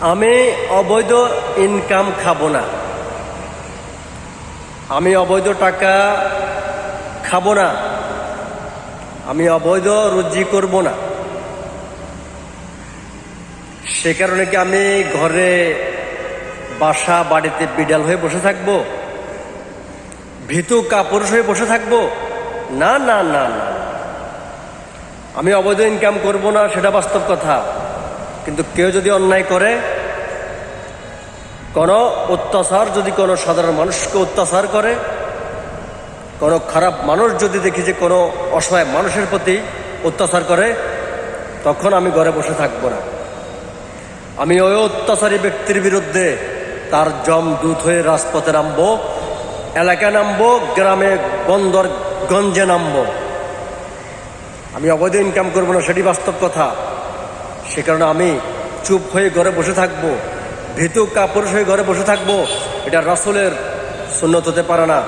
আমি অবৈধ ইনকাম খাব না। আমি অবৈধ টাকা খাব না। আমি অবৈধ রুজি করব না। সে কারণে কি আমি ঘরে বাসা, বাড়িতে বিড়াল হয়ে বসে থাকব? ভীতু কাপুরুষ হয়ে বসে থাকব? না না না না। আমি অবৈধ ইনকাম করব না, সেটা বাস্তব কথা। কিন্তু কেউ যদি অন্যায় করে, কোনো অত্যাচার যদি কোনো সাধারণ মানুষকে অত্যাচার করে, কোনো খারাপ মানুষ যদি দেখি যে কোনো অসহায় মানুষের প্রতি অত্যাচার করে, তখন আমি ঘরে বসে থাকব না। আমি ওই অত্যাচারী ব্যক্তির বিরুদ্ধে তার জম দূত হয়ে রাজপথে নামবো, এলাকায় নামবো, গ্রামে, বন্দর, গঞ্জে নামবো। আমি অবৈধ ইনকাম করব না, সেটি বাস্তব কথা। সে কারণে আমি চুপ হয়ে ঘরে বসে থাকব, ভীতু কাপুরুষ হয়ে ঘরে বসে থাকব, এটা রাসুলের সুন্নত হতে পারে না।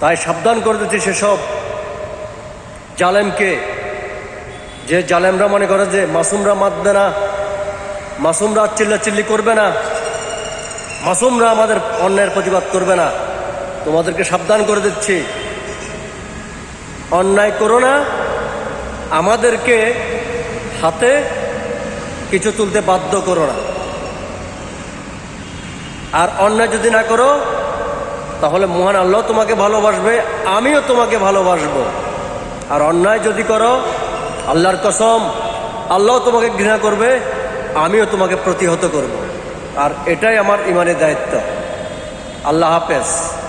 তাই সাবধান করে দিচ্ছি সেসব জালেমকে। যে জালেমরা মনে করে যে মাসুমরা মাতবে না, মাসুমরা চিল্লা চিল্লি করবে না, মাসুমরা আমাদের অন্যায়ের প্রতিবাদ করবে না। তোমাদেরকে সাবধান করে দিচ্ছি। অন্যায় করো না আমাদেরকে হাতে কিছু তুলতে বাধ্য করো না। আর অন্যায় যদি না করো, তাহলে মহান আল্লাহ তোমাকে ভালোবাসবে, আমিও তোমাকে ভালোবাসবো। আর অন্যায় যদি করো, আল্লাহর কসম, আল্লাহ তোমাকে ঘৃণা করবে, আমিও তোমাকে প্রতিহত করব। আর এটাই আমার ইমানের দায়িত্ব। আল্লাহ হাফেজ।